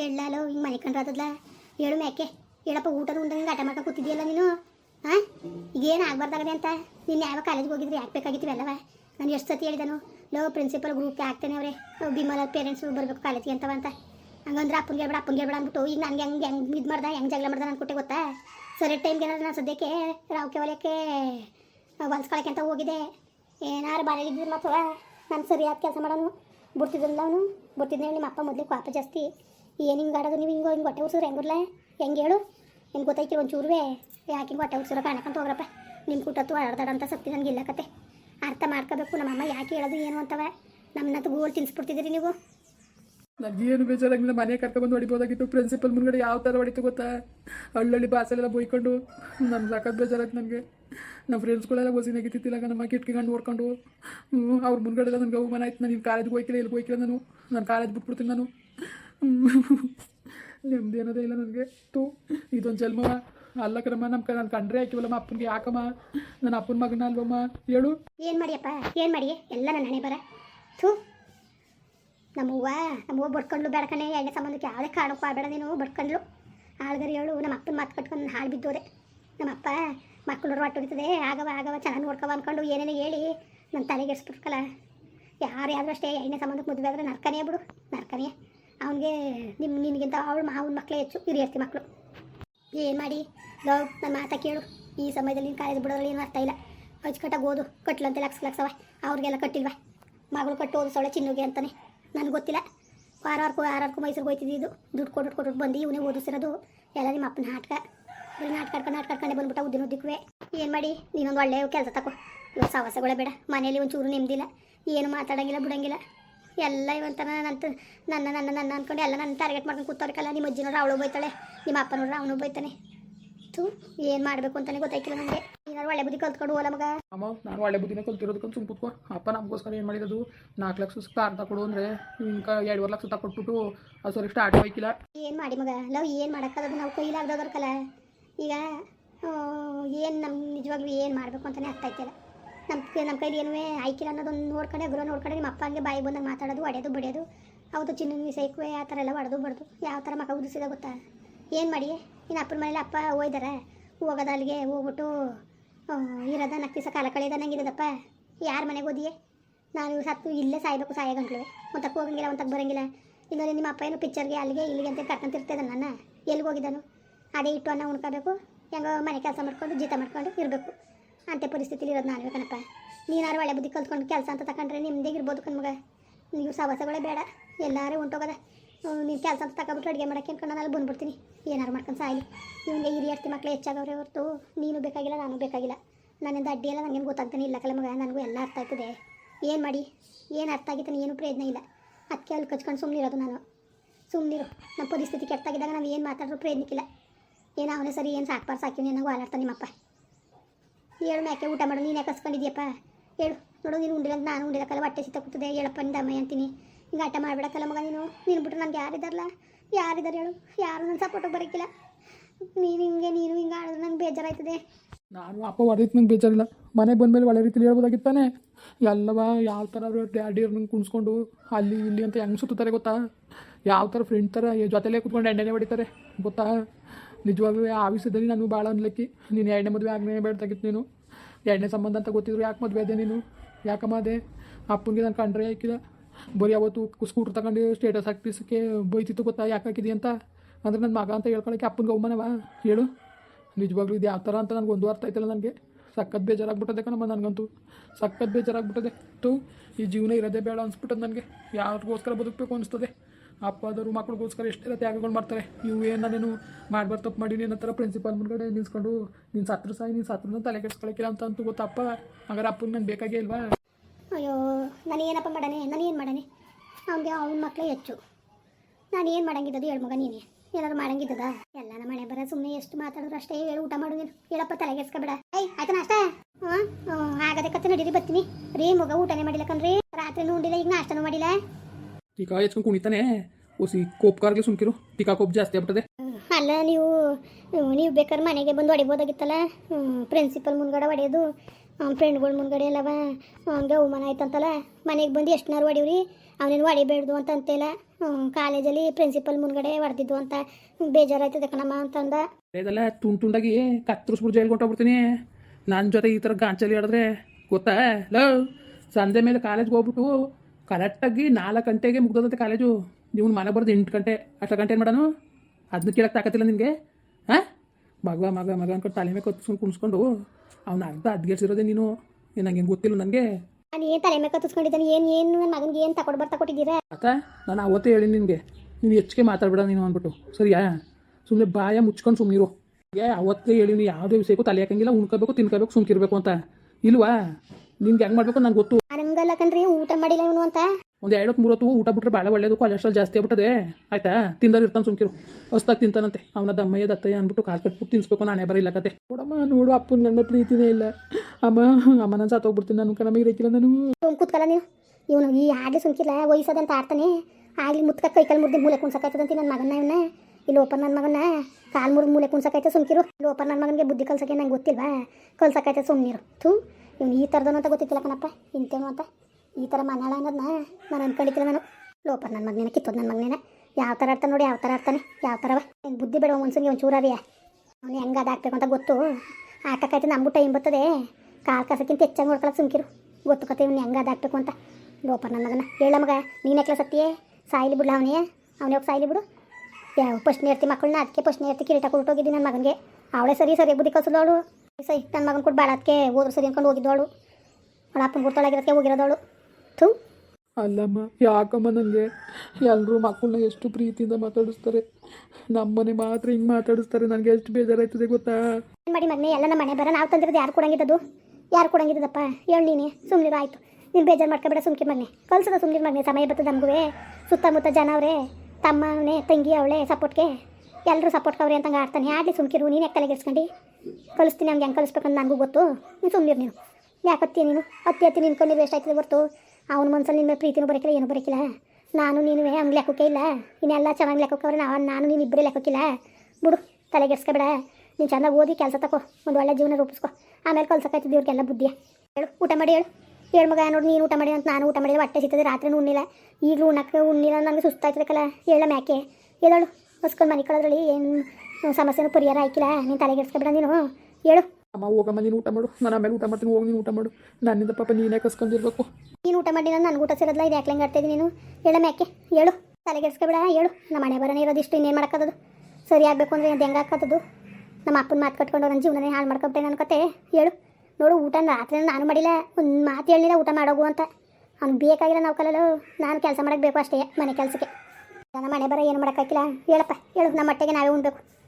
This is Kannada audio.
ಹೇಳಲೋ, ಹಿಂಗೆ ಮನೆ ಅದಲ್ಲ ಹೇಳು ಮ್ಯಾಕೆ. ಹೇಳಪ್ಪ ಊಟದ ಉಂಡಂಗೆ ಆಟ ಮಾಡ್ಕೊಂಡು ಕೂತಿದ್ಯಲ್ಲ ನೀನು? ಹಾಂ ಈಗೇನು ಆಗ್ಬಾರ್ದಾಗದೆ ಅಂತ? ನೀನು ಯಾವ ಕಾಲೇಜ್ಗೆ ಹೋಗಿದ್ರೆ, ಯಾಕೆ ಬೇಕಾಗಿತ್ತು ಅಲ್ಲವ ನಾನು ಎಷ್ಟು ಸತಿ ಹೇಳಿದನು, ಲೋ ಪ್ರಿನ್ಸಿಪಲ್ ಗ್ರೂಪ್ಗೆ ಹಾಕ್ತೇನೆ ಅವರೇ. ಬಿಮಲ ಪೇರೆಂಟ್ಸು ಬರಬೇಕು ಕಾಲೇಜಿಗೆ ಅಂತವ ಅಂತ. ಹಂಗಂದ್ರೆ ಅಪ್ಪನಿಗೆ ಹೇಳ್ಬೇಡ ಅಪ್ಪನಿಗೆ ಹೇಳ್ಬೇಡ ಅಂದ್ಬಿಟ್ಟು, ಈಗ ನನಗೆ ಹೆಂಗೆ ಹೆಂಗೆ ಇದು ಮಾಡ್ದೆ, ಹೆಂಗೆ ಜಗಳ ಮಾಡ್ದೆ ನಾನು ಕೊಟ್ಟೆ ಗೊತ್ತಾ? ಸರಿ, ಟೈಮ್ಗೆ ಏನಾದ್ರು ನಾನು ಸದ್ಯಕ್ಕೆ ರಾವ್ಕೆ ಹೊಲಕ್ಕೆ ಹೊಲ್ಸ್ಕೊಳಕ್ಕೆ ಅಂತ ಹೋಗಿದೆ ಏನಾರು ಬಾಳೆಗಿದ್ರೆ ಮಾತ್ರ. ನಾನು ಸರಿಯಾದ ಕೆಲಸ ಮಾಡೋನು. ಬಿಡ್ತಿದ್ದಿಲ್ಲ ಅವನು. ಬಿಡ್ತಿದ್ದೆ ನಿಮ್ಮ ಅಪ್ಪ ಮೊದಲು ಪಾಪ ಜಾಸ್ತಿ. ಏನು ಹಿಂಗೆ ಆಡೋದು? ನೀವು ಹಿಂಗೆ ಹಿಂಗೆ ಹೊಟ್ಟೆ ಉಸಿರು ಹೆಂಗಿರ್ಲ ಹೆಂಗೆ ಹೇಳು? ಏನು ಗೊತ್ತೈತಿ ಒಂಚೂರುವೆ. ಯಾಕೆ ಹಿಂಗೆ ಹೊಟ್ಟೆ ಉರ್ಸಿರೋ ಕಾಣಕಂತ ಹೋಗ್ರಪ್ಪ. ನಿಮ್ಮ ಕೂಟತ್ತು ಆಡ್ದಾಡ ಅಂತ ಸತ್ತಿ ನನಗೆ ಇಲ್ಲ ಕತೆ. ಅರ್ಥ ಮಾಡ್ಕೋಬೇಕು ನಮ್ಮಮ್ಮ ಯಾಕೆ ಹೇಳೋದು ಏನು ಅಂತವೆ. ನಮ್ಮನ್ನತ್ತು ಗೋಲ್ ತಿನ್ಸ್ಬಿಡ್ತಿದ್ದೀರಿ ನೀವು. ನನಗೇನು ಬೇಜಾರಾಗಿಲ್ಲ ಮನೆ ಕರ್ಕೊಬಂದು ಹೊಡಿಬೋದಾಗಿತ್ತು. ಪ್ರಿನ್ಸಿಪಲ್ ಮುಂದ್ಗಡೆ ಯಾವ ಥರ ಹೊಡಿತು ಗೊತ್ತಾ? ಹಳ್ಳಳ್ಳಿ ಬಾಸಲೆಲ್ಲ ಬೈಕೊಂಡು ನನ್ನ ಸಖತ್ ಬೇಜಾರಾಯ್ತು ನನಗೆ ನಮ್ಮ ಫ್ರೆಂಡ್ಸ್ಗಳೆಲ್ಲ ಓಸಿನಾಗಿತ್ತಿಲ್ಲ ನಮ್ಮ ಕಿಟ್ಕಿಗಂಡು ನೋಡ್ಕೊಂಡು ಅವ್ರ ಮುಂದ್ಗಡೆ ಎಲ್ಲ ನನಗೆ ಅವಮಾನ ಆಯ್ತು. ನಾನು ಕಾಲೇಜ್ಗೆ ಹೋಯ್ಕಿಲ್ಲ ಇಲ್ಲಿ ಹೋಯ್ಕಿಲ್ಲ ನಾನು. ನಾನು ಕಾಲೇಜ್ ಬಿಟ್ಬಿಡ್ತೀನಿ ನಾನು. ನೆಮ್ಮದಿ ಅನ್ನೋದೇ ಇಲ್ಲ ನನಗೆ. ತೂ, ಇದೊಂದು ಜನ್ಮವ ಅಲ್ಲ ಕಣಮ್ಮ ನಮ್ಮ ಕ ನಾನು ಕಂಡ್ರೆ ಹಾಕಿವಲ್ಲಮ್ಮ ಅಪ್ಪನಿಗೆ ಯಾಕಮ್ಮ? ನನ್ನ ಅಪ್ಪನ ಮಗನ ಅಲ್ವಮ್ಮ? ಹೇಳು. ಏನು ಮಾಡಿಯಪ್ಪ? ಏನು ಮಾಡಿ ಎಲ್ಲ ನನ್ನ ಹಣೆ ಬರ. ಥೂ. ನಮ್ಮವ್ವ ನಮ್ಮವ್ವ ಬಡ್ಕೊಂಡ್ಲು ಬೇಡಕಣೆ ಎಣ್ಣೆ ಸಂಬಂಧಕ್ಕೆ ಯಾವುದೇ ಕಾರಣಕ್ಕೂ ಆಗಬೇಡ ನೀನು, ಬಡ್ಕೊಂಡ್ಲು. ಆಳ್ಗರಿ ಹೇಳು, ನಮ್ಮ ಅಪ್ಪನ ಮಾತು ಕಟ್ಕೊಂಡು ನಾನು ಹಾಳು ಬಿದ್ದೋದೆ. ನಮ್ಮಪ್ಪ ಮಕ್ಕಳು ಹೊಟ್ಟು ಹೊಡಿತದೆ ಆಗವ ಆಗವ, ಚೆನ್ನಾಗಿ ನೋಡ್ಕವ ಅಂದ್ಕೊಂಡು ಏನೇನೋ ಹೇಳಿ ನನ್ನ ತಲೆಗೆ ಎಡ್ಸ್ಬಿಟ್ಕಲ್ಲ ಯಾರು ಯಾರು ಅಷ್ಟೇ ಎಣ್ಣೆ ಸಂಬಂಧಕ್ಕೆ ಮದುವೆ ಆದರೆ ನರ್ಕನೇ ಬಿಡು, ನರ್ಕನೇ. ಅವನಿಗೆ ನಿಮ್ಮ ನಿನಗಿಂತ ಅವಳು ಅವ್ನ ಮಕ್ಕಳೇ ಹೆಚ್ಚು ಹಿರಿಯರ್ತಿ ಮಕ್ಕಳು ಏನು ಮಾಡಿ? ಲವ್ ನನ್ನ ಮಾತಾ ಕೇಳು. ಈ ಸಮಯದಲ್ಲಿ ಕಾಲೇಜ್ ಬಿಡೋದ್ರಲ್ಲಿ ಏನು ಅರ್ಥ ಇಲ್ಲ. ಅಚ್ಚುಕಟ್ಟಾಗಿ ಓದು. ಕಟ್ಲಂತೆ ಲಕ್ಷ ಲಕ್ಷವ. ಅವ್ರಿಗೆಲ್ಲ ಕಟ್ಟಿಲ್ವಾ? ಮಗಳು ಕಟ್ಟು ಓದಿಸೋಳೆ ಚಿನ್ನುಗೆ ಅಂತಾನೆ. ನನಗೆ ಗೊತ್ತಿಲ್ಲ. ವಾರಕ್ಕೂ ವಾರಕ್ಕೂ ಮೈಸೂರಿಗೆ ಹೋಯ್ತಿದ್ದು ದುಡ್ಡು ಕೊಟ್ಟು ಕೊಟ್ಟು ಬಂದು ಇವನೇ ಓದಿಸಿರೋದು ಎಲ್ಲ ನಿಮ್ಮ ಅಪ್ಪನ ನಾಟಕ. ಬರೀ ನಾಟಕ ಆಡ್ಕೊಂಡು ನಾಟಕ ಬಂದ್ಬಿಟ್ಟ ಉದ್ದಿನ ಉದ್ದಿಕ್ಕುವೆ ಏನು ಮಾಡಿ? ನೀನೊಂದು ಒಳ್ಳೆಯ ಕೆಲಸ ತಗೋ ಇವಾಗ ಸವಾಸಗಳೇ ಬೇಡ. ಮನೇಲಿ ಒಂಚೂರು ನೆಮ್ಮದಿಲ್ಲ ಏನು ಮಾತಾಡೋಂಗಿಲ್ಲ, ಬಿಡಂಗಿಲ್ಲ. ಎಲ್ಲ ಇವಂತನ ನನ್ನ ನನ್ನ ನನ್ನ ನನ್ನ ಅಂದ್ಕೊಂಡು ಎಲ್ಲ ನನ್ನ ಟಾರ್ಗೆಟ್ ಮಾಡ್ಕೊಂಡು ಕೂತವ್ರಿಕಲ್ಲ ನಿಮ್ಮ ಅಜ್ಜಿನೋರು ಅವಳು ಬೈತಾಳೆ ನಿಮ್ಮ ಅಪ್ಪನೋರು ಅವನು ಬೈತಾನೆ. ತು ಏನು ಮಾಡಬೇಕು ಅಂತಲೇ ಗೊತ್ತಾಯ್ತಿಲ್ಲ ನನಗೆ ಏನಾದ್ರು ಒಳ್ಳೆ ಬುದ್ಧಿ ಕಲ್ತ್ಕೊಂಡು ಹೋಲ ಮಗ. ಅಮ್ಮ ನಾನು ಒಳ್ಳೆ ಬುದ್ಧಿನ ಕಲ್ತಿರೋದಕ್ಕೆ ಸುಮ್ ಕೂತ್ಕೋ. ಅಪ್ಪ ನಮಗೋಸ್ಕರ ಏನು ಮಾಡಿರೋದು ನಾಲ್ಕು ಲಕ್ಷ ಕಾರ್ ತಗೊಡು ಅಂದರೆ ಇಂಕ ಎರಡುವರೆ ಲಕ್ಷ ತಗೊಟ್ಬಿಟ್ಟು ಅದು ಸರಿ ಸ್ಟಾರ್ಟ್ ಹೋಯ್ಕಿಲ್ಲ ಏನು ಮಾಡಿ ಮಗ? ಲವ್ ಏನು ಮಾಡೋಕ್ಕದ ನಾವು ಕೈಲಾಗ್ದವ್ರಕಲ್ಲ ಈಗ ಏನು ನಮ್ಮ ನಿಜವಾಗ್ಲೂ ಏನು ಮಾಡಬೇಕು ಅಂತಲೇ ಅರ್ಥ ಆಯ್ತಿಲ್ಲ ನಮ್ಮ ನಮ್ಮ ಕೈಲಿ ಏನೂ ಆಯ್ಕಿಲ್ಲ ಅನ್ನೋದೊಂದು ನೋಡ್ಕೊಂಡೆ, ಗುರು ನೋಡ್ಕೊಂಡೆ ನಿಮ್ಮ ಅಪ್ಪ ಹಂಗೆ ಬಾಯಿ ಬಂದಂಗೆ ಮಾತಾಡೋದು, ಹೊಡೆಯೋದು, ಬಡಿಯೋದು. ಅವತ್ತು ಚಿನ್ನ ಸೈಕುವೆ, ಆ ಥರ ಎಲ್ಲ ಹೊಡೆದು ಬಡ್ದು ಯಾವ ಥರ ಮಕ್ಕ ಉದಿಸಿದ ಗೊತ್ತಾ? ಏನು ಮಾಡಿ ಇನ್ನು ಅಪ್ಪನ ಮನೇಲಿ ಅಪ್ಪ ಹೋಯ್ದಾರ ಹೋಗೋದ ಅಲ್ಲಿಗೆ, ಹೋಗ್ಬಿಟ್ಟು ಇರೋದ ನಕ್ಕಿಸ ಕಾಲ ಕಳೆಯೋದ ನಂಗಿದ್ದಪ್ಪ ಯಾರ ಮನೆಗೆ ಓದಿಯೇ ನಾನು ಸತ್ತು ಇಲ್ಲೇ ಸಾಯ್ಬೇಕು ಸಾಯ ಗಂಟ್ಲು ಒಂತಕ್ಕೆ ಹೋಗಂಗಿಲ್ಲ ಒಂತಕ್ಕೆ ಬರೋಂಗಿಲ್ಲ. ಇನ್ನೊಂದು ನಿಮ್ಮ ಅಪ್ಪ ಏನು ಪಿಕ್ಚರ್ಗೆ ಅಲ್ಲಿಗೆ ಇಲ್ಲಿಗೆ ಅಂತ ಕರ್ಕೊಂತಿರ್ತದೆ ನನ್ನ. ಎಲ್ಲಿಗೆ ಹೋಗಿದ್ದಾನು? ಅದೇ ಇಟ್ಟು ಅನ್ನ ಉಣ್ಕೋಬೇಕು, ಹೆಂಗೋ ಮನೆ ಕೆಲಸ ಮಾಡ್ಕೊಂಡು, ಜೀತ ಮಾಡ್ಕೊಂಡು ಇರಬೇಕು. ಅಂತೆ ಪರಿಸ್ಥಿತಿಲಿ ಇರೋದು ನಾನು ಕಣಪ್ಪ. ನೀನಾರು ಒಳ್ಳೆ ಬುದ್ಧಿ ಕಲ್ತ್ಕೊಂಡು ಕೆಲಸ ಅಂತ ತಗೊಂಡ್ರೆ ನಿಮ್ಮದೇ ಇರ್ಬೋದು ಕಣ್ಮಗ ನೀವು ಸವಾಸಗಳೇ ಬೇಡ. ಎಲ್ಲರೂ ಹೊಂಟೋಗದ ನೀನು ಕೆಲಸ ಅಂತ ತಗೊಬಿಟ್ಟು ಅಡುಗೆ ಮಾಡೋಕೆ ಅನ್ಕೊಂಡು ನಾನು ಅಲ್ಲಿ ಬಂದ್ಬಿಡ್ತೀನಿ. ಏನಾರು ಮಾಡ್ಕೊಂಡು ಸಾಯಲಿ. ನಿಮಗೆ ಹಿರಿಯರ್ತಿ ಮಕ್ಕಳು ಹೆಚ್ಚಾಗವ್ರೆ ಹೊರತು ನೀನು ಬೇಕಾಗಿಲ್ಲ, ನಾನು ಬೇಕಾಗಿಲ್ಲ. ನನ್ನಿಂದ ಅಡ್ಡಿ ಎಲ್ಲ ನನಗೇನು ಗೊತ್ತಾಗ್ತಾನೆ ಇಲ್ಲ ಕಲ ನನಗೂ ಎಲ್ಲ ಅರ್ಥ ಆಗ್ತದೆ. ಏನು ಮಾಡಿ? ಏನು ಅರ್ಥ ಆಗಿತ್ತಾನೆ ಏನು ಪ್ರಯೋಜನ ಇಲ್ಲ. ಅದಕ್ಕೆ ಅಲ್ಲಿ ಕಚ್ಕೊಂಡು ಸುಮ್ಮನಿರೋದು ನಾನು. ಸುಮ್ಮನಿರು ನಮ್ಮ ಪರಿಸ್ಥಿತಿ ಕೆಟ್ಟಾಗಿದ್ದಾಗ ನಾವು ಏನು ಮಾತಾಡೋ ಪ್ರಯತ್ನಕ್ಕಿಲ್ಲ. ಏನು ಅವನೇ ಸರಿ, ಏನು ಸಾಕ್ಬಾರ್ದು ಸಾಕಿ ನನಗೂ ಆಲಾಡ್ತಾನೆ ನಿಮ್ಮಪ್ಪ. ಹೇಳು ಮ್ಯಾಕೆ, ಊಟ ಮಾಡು ಯಾಕೆ ಹಸ್ಕೊಂಡಿದ್ಯಪ್ಪ? ಹೇಳು. ನೋಡು, ನೀನು ಉಂಡಿಲ್ಲ ನಾನು ಉಂಡಿಲ್ಲ ಕಲ ಹೊಟ್ಟೆ ಸಿತ್ತ ಕೂತದೆ. ಹೇಳಪ್ಪ ಅಮ್ಮ ಅಂತೀನಿ. ಹಿಂಗೆ ಆಟ ಮಾಡಬೇಡಕ್ಕಲ್ಲ ಮಗ ನೀನು. ನೀನು ಬಿಟ್ರೆ ನನಗೆ ಯಾರಿದಾರಲ್ಲ ಯಾರಿದ್ದಾರೆ ಹೇಳು? ಯಾರು ನನ್ನ ಸಪೋರ್ಟಿಗೆ ಬರೋಕ್ಕಿಲ್ಲ? ನೀನು ಹಿಂಗೆ ನೀನು ಹಿಂಗೆ ಆಡಿದ್ರೆ ನಂಗೆ ಬೇಜಾರಾಯ್ತದೆ. ನಾನು ಅಪ್ಪ ಹೊಡೆದಿತ್ತು ನಂಗೆ ಬೇಜಾರಿಲ್ಲ. ಮನೆಗೆ ಬಂದಮೇಲೆ ಒಳ್ಳೆ ರೀತಿಲಿ ಹೇಳ್ಬೋದಾಗಿತ್ತಾನೆ. ಎಲ್ಲವ, ಯಾವ ಥರ ಅವರು ಡ್ಯಾಡಿ ನಂಗೆ ಕುಣಿಸ್ಕೊಂಡು ಅಲ್ಲಿ ಇಲ್ಲಿ ಅಂತ ಹೆಂಗೆ ಸುತ್ತಾರೆ ಗೊತ್ತಾ? ಯಾವ ಥರ ಫ್ರೆಂಡ್ ಥರ, ಜೊತೆಲೇ ಕುತ್ಕೊಂಡು ಎಣ್ಣೆನೇ ಹೊಡಿತಾರೆ, ಗೊತ್ತಾ? ನಿಜವಾಗ್ಲೂ ಆ ವಿಷಯದಲ್ಲಿ ನಾನು ಭಾಳ ಅನ್ಲಕ್ಕಿ. ನೀನು ಎರಡನೇ ಮದುವೆ ಆಗನೇ ಬೇಡ್ತಾಗಿತ್ತು ನೀನು. ಎರಡನೇ ಸಂಬಂಧ ಅಂತ ಗೊತ್ತಿದ್ರು ಯಾಕೆ ಮದುವೆ ಅದೇ ನೀನು? ಯಾಕಮ್ಮ ಅದೇ ಅಪ್ಪನಿಗೆ ನಾನು ಕಂಡ್ರೆ ಹಾಕಿಲ್ಲ ಬರೀ ಅವತ್ತು ಸ್ಕೂಟ್ರ್ ತಗೊಂಡು ಸ್ಟೇಟಸ್ ಹಾಕ್ತಿಸಕ್ಕೆ ಬೈತಿತ್ತು ಗೊತ್ತಾ? ಯಾಕೆ ಹಾಕಿದಿ ಅಂತ? ಅಂದ್ರೆ ನನ್ನ ಮಗ ಅಂತ ಹೇಳ್ಕೊಳಕ್ಕೆ ಅಪ್ಪನಿಗೆ ಅವಮಾನವ? ಹೇಳು. ನಿಜವಾಗ್ಲೂ ಇದು ಯಾವ ಥರ ಅಂತ ನನಗೆ ಒಂದು ಅರ್ಥ ಆಯ್ತಲ್ಲ ನನಗೆ. ಸಖತ್ ಬೇಜಾರಾಗ್ಬಿಟ್ಟದೆ ಕಣಮ್ಮ ನನಗಂತೂ. ಸಖತ್ ಬೇಜಾರಾಗ್ಬಿಟ್ಟದೆ. ತು, ಈ ಜೀವನ ಇರೋದೇ ಬೇಡ ಅನ್ಸ್ಬಿಟ್ಟದೆ ನನಗೆ. ಯಾರಿಗೋಸ್ಕರ ಬದುಕಬೇಕು ಅನಿಸ್ತದೆ. ಅಪ್ಪದವರು ಮಕ್ಳಿಗೋಸ್ಕರ ಎಷ್ಟೆಲ್ಲ ತ್ಯಾಗಗಳು ಮಾಡ್ತಾರೆ. ಇವು ಏನೇನು ಮಾಡ್ಬಾರ್ದು, ತಪ್ಪು ಮಾಡಿ ನೀನು ಥರ ಪ್ರಿನ್ಸಿಪಾಲ್ ಮುಂದ್ಗಡೆ ನಿಲ್ಸ್ಕೊಂಡು, ನೀನು ಸತ್ರ ಸಾಯಿ, ನೀನು ಸತ್ರನ ತಲೆ ಕೆಡ್ಸ್ಕೊಳಕ್ಕಿಲ್ಲ ಅಂತ ಅಂತೂ ಗೊತ್ತಪ್ಪ. ಹಾಗಾದ್ರೆ ಅಪ್ಪನ ನಾನು ಬೇಕಾಗೇ ಇಲ್ವಾ? ಅಯ್ಯೋ, ನಾನು ಏನಪ್ಪ ಮಾಡಾನೆ ನಾನು ಏನು ಮಾಡಾನೆ ಅವನಿಗೆ ಅವನ ಮಕ್ಕಳೇ ಹೆಚ್ಚು. ನಾನು ಏನು ಮಾಡಂಗಿದ್ದದು ಹೇಳು ಮಗ ನೀನೇ. ಏನಾದ್ರು ಮಾಡಂಗಿದ್ದದ? ಎಲ್ಲ ನಮ್ಮ ಮನೆ ಬರ ಸುಮ್ಮನೆ ಎಷ್ಟು ಮಾತಾಡಿದ್ರು ಅಷ್ಟೇ ಹೇಳು, ಊಟ ಮಾಡು ನೀನು. ಹೇಳಪ್ಪ ತಲೆಗೆಡ್ಸ್ಕೊಬೇಡ ಏಯ್, ಆಯ್ತಾ ನಾಷ್ಟ? ಹಾಂ? ಆಗದೆ ಕತ್ತೆ ನಡೀರಿ ಬರ್ತೀನಿ. ರೀ ಮಗ, ಊಟನೇ ಮಾಡಿಲ್ಲ ಕಣ್ರಿ. ರಾತ್ರಿನೂ ಉಂಡಿಲ್ಲ ಈಗ ನಾಷ್ಟನೂ ಮಾಡಿಲ್ಲ. ಟೀಕಾ ಹೆಚ್ಕೊಂಡು ಕುಣಿತಾನೆ. ಓಸಿ ಕೋಪ್ಕಾರ್ಗೆ ಸುಮ್ಕಿರು. ಟೀಕಾ ಕೋಪ್ ಜಾಸ್ತಿ ಆಗ್ಬಿಟ್ಟದೆ. ಅಲ್ಲ ನೀವು ನೀವು ಬೇಕಾದ್ರೆ ಮನೆಗೆ ಬಂದು ಹೊಡಿಬೋದಾಗಿತ್ತಲ್ಲ? ಪ್ರಿನ್ಸಿಪಲ್ ಮುಂದ್ಗಡೆ ಹೊಡೆಯೋದು ಫ್ರೆಂಡ್ಗಳ ಮುಂದ್ಗಡೆ ಎಲ್ಲವ ಹಂಗೆ ಅವಮಾನ ಆಯ್ತಂತಲ್ಲ? ಮನೆಗೆ ಬಂದು ಎಷ್ಟುನಾರು ಹೊಡಿವ್ರಿ ಅವನೇನು ಹೊಡಿಬೇಡ್ದು ಅಂತ ಅಂತೆಲ್ಲ. ಕಾಲೇಜಲ್ಲಿ ಪ್ರಿನ್ಸಿಪಲ್ ಮುಂದ್ಗಡೆ ಹೊಡೆದಿದ್ದು ಅಂತ ಬೇಜಾರಾಯ್ತದೆ ಕಣಮ್ಮ ಅಂತಂದ. ಇದೆಲ್ಲ ತುಂಡು ತುಂಡಾಗಿ ಕತ್ತರಿಸ್ಬಿಟ್ಟು ಜೈಲ್ಗೆ ನನ್ನ ಜೊತೆ ಈ ಥರ ಗಾಂಚಲಿ ಹೇಳಿದ್ರೆ ಗೊತ್ತಾ? ಲವ್ ಸಂಜೆ ಮೇಲೆ ಕಾಲೇಜ್ಗೆ ಹೋಗ್ಬಿಟ್ಟು ಕರೆಕ್ಟಾಗಿ ನಾಲ್ಕು ಗಂಟೆಗೆ ಮುಗ್ದೋದಂತೆ ಕಾಲೇಜು. ನೀವು ಮನೆ ಬರೋದು ಎಂಟು ಗಂಟೆ ಅಷ್ಟು ಗಂಟೆ ಏನು ಮಾಡೋಣ ಅದನ್ನ ಕೇಳಕ್ಕೆ ತಾಕತ್ತಿಲ್ಲ ನಿನಗೆ? ಹಾಂ? ಮಗ ಮಗ ಮಗ ಅನ್ಕೊಂಡು ತಲೆ ಮೇಲೆ ಕತ್ಸ್ಕೊಂಡು ಕುಣಿಸ್ಕೊಂಡು ಅವ್ನು ಅರ್ಧ ಅದ್ಗೇರ್ಸಿರೋದೆ ನೀನು. ನಂಗೆ ಗೊತ್ತಿಲ್ಲ ನನಗೆ ನಾನು ಏನು ತಲೆ ಮೇಲೆ ಕತ್ತಿಸ್ಕೊಂಡಿದ್ದಾನೆ ಏನು ಏನು ನನ್ನ ಮಗನಿಗೆ ಏನು ತಗೊಂಡು ಬರ್ತಾ ಕೊಟ್ಟಿದ್ದೀರಾ? ಅಕ್ಕ ನಾನು ಅವತ್ತೇ ಹೇಳಿ ನಿನಗೆ. ನೀನು ಹೆಚ್ಚಿಗೆ ಮಾತಾಡ್ಬೇಡ ನೀನು ಅಂದ್ಬಿಟ್ಟು. ಸರಿಯಾ? ಸುಮ್ಮನೆ ಬಾಯ ಮುಚ್ಕೊಂಡು ಸುಮ್ಮನಿರು ಏ ಅವತ್ತೇ ಹೇಳಿ ನೀನು ಯಾವುದೇ ವಿಷಯಕ್ಕೂ ತಲೆ ಹಾಕಂಗಿಲ್ಲ ಉಣ್ಕೋಬೇಕು ತಿನ್ಕೋಬೇಕು ಸುಮ್ಕಿರ್ಬೇಕು ಅಂತ. ಇಲ್ವಾ? ನಿನ್ಗೆ ಹೆಂಗ್ ಮಾಡ್ಬೇಕು ನಂಗೆ ಗೊತ್ತು. ಹಂಗಲ್ಲ ಕಣ್ರಿ ಊಟ ಮಾಡಿಲ್ಲ ಇವನು ಅಂತ. ಒಂದು ಎರಡು ಮೂರು ಹೊತ್ತು ಊಟ ಬಿಟ್ರೆ ಭಾಳ ಒಳ್ಳೇದು ಕೊಲೆಸ್ಟ್ರಾಲ್ ಜಾಸ್ತಿ ಆಗ್ಬಿಟ್ಟದೆ. ಆಯ್ತಾ? ತಿಂದವ್ರು ಇರ್ತಾನೆ ಸುಮ್ಕಿರು. ಹೊಸ್ದಾಗಿ ತಿಂತಾನಂತೆ. ಅವನ ದಮ್ಮಯ್ಯ ದತ್ತಯ್ಯ ಅಂದ್ಬಿಟ್ಟು ಕಾಲು ಕಟ್ಬಿಟ್ಟು ತಿನ್ಸ್ಬೇಕು ನಾನೇ ಬರೀಲ್ಲ ಕತೆ. ಕೊಡಮ್ಮ ನೋಡು ಅಪ್ಪನ ನನ್ನ ಪ್ರೀತಿನೇ ಇಲ್ಲ. ಅಮ್ಮ ಅಮ್ಮ ನಾನು ಸಾತೋಗ್ಬಿಡ್ತೀನಿ ನಾನು ಕಣಮ್ಮ ಇರಕ್ಕಿಲ್ಲ ನಾನು. ಕೂತ್ಕಲ್ಲ ನೀವು ಇವನು ಈ ಆಗಲೇ ಸುಮ್ಕಿಲ್ಲ ವಯಸ್ಸದಂತ ಆಡ್ತಾನೆ. ಆಗಲಿ ಮುತ್ಕ ಕೈ ಕಾಲು ಮುರಿದು ಮೂಲೆ ಕುಣ್ಸಕ್ಕಾಯ್ತದಂತೆ ನನ್ನ ಮಗನ ಇವನ್ನ. ಇಲ್ಲಿ ಓಪನ್ ನನ್ನ ಮಗನ ಕಾಲು ಮುರಿದು ಮೂಲೆ ಕುಣ್ಸಕ್ಕಾಯ್ತು ಸುಮ್ಕಿರು. ಇಲ್ಲಿ ಓಪನ್ ನನ್ನ ಮಗನಿಗೆ ಬುದ್ಧಿ ಕಲ್ಸಕ್ಕೆ ನಂಗೆ ಗೊತ್ತಿಲ್ವಾ? ಕಲ್ಸಕ್ಕಾಯ್ತು ಸುಮ್ಮನಿರು ಥೂ. ಇವ್ನು ಈ ಥರದನು ಅಂತ ಗೊತ್ತಿತ್ತಿಲ್ಲ ಕಣಪ್ಪ. ಇಂತೇನು ಅಂತ ಈ ಥರ ಮನಾಳ ಅನ್ನೋದನ್ನ ನಾನು ಅನ್ಕೊಂಡಿದ್ದಿಲ್ಲ ನಾನು. ಲೋಪರ್ ನನ್ನ ಮಗನೇನ ಕಿತ್ತೋದು ನನ್ನ ಮಗನೇನ. ಯಾವ ಥರ ಆಡ್ತಾನೆ ನೋಡಿ, ಯಾವ ಥರ ಆಡ್ತಾನೆ, ಯಾವ ಥರವ ನಿಂಗೆ ಬುದ್ಧಿ ಬೇಡ ಮನ್ಸಿಗೆ ಒಂದು ಚೂರವಿಯ ಅವ್ನು ಹೆಂಗೆ ಅದಾಕ್ಬೇಕು ಅಂತ ಗೊತ್ತು. ಆಟಕ್ಕಾಯ್ತು ನಮಗೂ ಟೈಮ್ ಬರ್ತದೆ. ಕಾಲು ಕಸಕ್ಕಿಂತ ಹೆಚ್ಚಾಗಿ ನೋಡ್ಕೊಳಕ್ಕೆ ಸುಮ್ಕಿರು. ಗೊತ್ತು ಕತೆ ಇವ್ನು ಹೆಂಗೆ ಅದಾಕ್ಬೇಕು ಅಂತ. ಲೋಪರ್ ನನ್ನ ಮಗನ. ಹೇಳ ಮಗ, ನೀನು ಎಕ್ಲ ಸತ್ತಿಯೇ ಸಾಯಿಲಿ ಬಿಡ್ಲ ಅವನೇ ಅವನೇ ಹೋಗಿ ಸಾಯಿಲಿ ಬಿಡು? ಯಾವ ಪ್ರಶ್ನೆ ಇರ್ತಿ ಮಕ್ಕಳನ್ನ? ಅದಕ್ಕೆ ಫಸ್ಟ್ ಇರ್ತಿ ಕಿರೀಟ ಕೊಟ್ಟೋಗಿದ್ದೀನಿ ನನ್ನ ಮಗನಿಗೆ. ಅವಳೇ ಸರಿ ಸರಿ ಬುದ್ಧಿ ಕಲ್ಸಿದ್ಲು ಅವಳು. ಸರಿ ನನ್ನ ಮಗನ ಕೊಟ್ಟು ಬೇಡ ಅದಕ್ಕೆ ಹೋದ್ರು ಸರಿ ಅನ್ಕೊಂಡು ಹೋಗಿದ್ದವಳು. ಅವಳ ಅಪ್ಪನ ಕೊಡ್ತಾಳಾಗಿರೋದಕ್ಕೆ ಹೋಗಿರೋದವಳು. ಥೂ. ಅಲ್ಲಮ್ಮ ಯಾಕಮ್ಮ ನನಗೆ ಎಲ್ಲರೂ ಮಕ್ಕಳನ್ನ ಎಷ್ಟು ಪ್ರೀತಿಯಿಂದ ಮಾತಾಡಿಸ್ತಾರೆ. ನಮ್ಮನೆ ಮಾತ್ರ ಹಿಂಗೆ ಮಾತಾಡಿಸ್ತಾರೆ. ನನಗೆ ಎಷ್ಟು ಬೇಜಾರಾಯ್ತದೆ ಗೊತ್ತಾ? ಏನು ಮಾಡಿ ಮಗನೇ ಎಲ್ಲ ನಮ್ಮ ಮನೆ ಬರ. ನಾವು ತಂದಿರೋದು ಯಾರು ಕೊಡಂಗಿದ್ದದು ಯಾರು ಕೊಡಂಗಿದ್ದದಪ್ಪ? ಹೇಳಿ ನೀನೆ. ಸುಮ್ಮನಿರು ಆಯಿತು. ನೀನು ಬೇಜಾರು ಮಾಡ್ಕೊಬೇಡ ಸುಮ್ಕಿ ಮಗನೆ. ಕಲ್ಸದ ಸುಮ್ಕಿರ್ ಮಗನೆ. ಸಮಯ ಬರ್ತದೆ ನಮಗೂ ಸುತ್ತಮುತ್ತ ಜನ ಅವರೇ ತಮ್ಮ ಅವನೇ ತಂಗಿ ಅವಳೆ ಸಪೋರ್ಟ್ಗೆ. ಎಲ್ಲರೂ ಸಪೋರ್ಟ್ ಕವ್ರೆ ಅಂತಂಗೆ ಆಡ್ತಾನೆ. ಆಡಲಿ ಸುಮ್ಕಿರು? ನೀನು ಯಾಕೆ ತಲೆಗೆಡ್ಸ್ಕೊಂಡು? ಕಲಿಸ್ತೀನಿ ಹಂಗೆ ಹೆಂಗೆ ಕಳಿಸ್ಬೇಕಂತ ನನಗೂ ಗೊತ್ತು. ನೀನು ಸುಮ್ಮನಿರು ನೀನು. ಯಾಕೆ ಹತ್ತಿ ನೀನು? ಹತ್ತಿ ಹತ್ತಿ ನಿನ್ಕೊಂಡು ವೇಸ್ಟ್ ಆಯ್ತದೆ ಬರ್ತು ಅವನ ಮನ್ಸಲ್ಲಿ ನಿನ್ನ ಪ್ರೀತಿನೂ ಬರೋಕಿಲ್ಲ, ಏನೂ ಬರೋಕಿಲ್ಲ. ನಾನು ನೀನು ಹಂಗೆ ಲೆಕ್ಕಕ್ಕೆ ಇಲ್ಲ. ಇನ್ನೆಲ್ಲ ಚೆನ್ನಾಗಿ ಲೆಕ್ಕಕ್ಕವ್ರೆ ನಾವು ನಾನು, ನೀನು ಇಬ್ಬರೇ ಲೆಕ್ಕಕ್ಕಿಲ್ಲ ಬಿಡು ತಲೆಗೆಡ್ಸ್ಕೊಬೇಡ ನೀನು ಚೆನ್ನಾಗಿ ಓದಿ ಕೆಲಸ ತಗೋ ಒಂದು ಒಳ್ಳೆ ಜೀವನ ರೂಪಿಸ್ಕೊ. ಆಮೇಲೆ ಕಲ್ಸಕ್ಕಾಯ್ತದೆ ಇವ್ರಿಗೆಲ್ಲ ಬುದ್ಧಿ ಹೇಳು, ಊಟ ಮಾಡಿ ಹೇಳು. ಹೇಳು ಮಗ, ನೋಡಿ, ನೀನು ಊಟ ಮಾಡಿ ಅಂತ ನಾನು ಊಟ ಮಾಡಿದ್ರೆ ಹೊಟ್ಟೆ ಸಿಗ್ತದೆ, ರಾತ್ರಿ ಉಣ್ಣಿಲ್ಲ. ಈಗಲೂ ಉಣ್ಣಕ್ಕೆ ಉಣ್ಣಿಲ್ಲ ನನಗೆ ಸುಸ್ತಾಯ್ತದಕ್ಕಲ್ಲ ಹೇಳ ಮ್ಯಾಕೆ. ಹೇಳೋಳು ಹೊಸ್ಕೊಂಡು ಮನೆ ಕಳೋದ್ರಲ್ಲಿ ಏನು ಸಮಸ್ಯೆನೂ ಪರಿಹಾರ ಆಯ್ಕಿಲ್ಲ. ನೀನು ತಲೆಗೆಡ್ಸ್ಕೊಬೇಡ ನೀನು. ಹೇಳು. ಅಮ್ಮ ಹೋಗಮ್ಮ ನೀನು ಊಟ ಮಾಡು. ನಾನು ಆಮೇಲೆ ಊಟ ಮಾಡ್ತೀನಿ. ಹೋಗಿ ನೀನು ಊಟ ಮಾಡು. ನನ್ನಿಂದ ಪಾಪ ನೀನೇ ಕಸ್ಕೊಂಡಿರ್ಬೇಕು. ನೀನು ಊಟ ಮಾಡಿ ನಾನು ನನಗೆ ಊಟ ಸೇರೋದಿಲ್ಲ ಇದು ಯಾಕೆ ಆಡ್ತಾ ಇದ್ದೀನಿ ನೀನು? ಹೇಳ. ಮ್ಯಾಕೆ ಹೇಳು ತಲೆಗೆಡ್ಸ್ಕೊಬೇಡ ಹೇಳು. ನಮ್ಮ ಮನೆ ಬರನೇ ಇರೋದಿಷ್ಟು ಇನ್ನೇನು ಮಾಡೋಕ್ಕದು ಸರಿ ಆಗಬೇಕು ಅಂದರೆ ಅದು ಹೆಂಗೆ ಹಾಕೋದು ನಮ್ಮ ಅಪ್ಪನ ಮಾತು ಕಟ್ಕೊಂಡು ನನ್ನ ಜೀವನನೇ ಹಾಳು ಮಾಡ್ಕೊಬಿಟ್ಟೆ ನನ್ನ ಕತೆ. ಹೇಳು. ನೋಡು ಊಟ ರಾತ್ರಿ ನಾನು ಮಾಡಿಲ್ಲ. ಒಂದು ಮಾತು ಹೇಳಿಲ್ಲ ಊಟ ಮಾಡೋಗು ಅಂತ. ಅವ್ನು ಬೇಕಾಗಿಲ್ಲ ನಾವು ಕಲಲು. ನಾನು ಕೆಲಸ ಮಾಡೋಕ್ಕೆ ಬೇಕು ಅಷ್ಟೇ ಮನೆ ಕೆಲಸಕ್ಕೆ. ನಮ್ಮ ಮನೆ ಬರ ಏನು ಮಾಡೋಕ್ಕಾಗಿಲ್ಲ ಹೇಳಪ್ಪ ಹೇಳು. ನಮ್ಮ ಮಟ್ಟಿಗೆ ನಾವೇ ಉಣ್ಬೇಕು.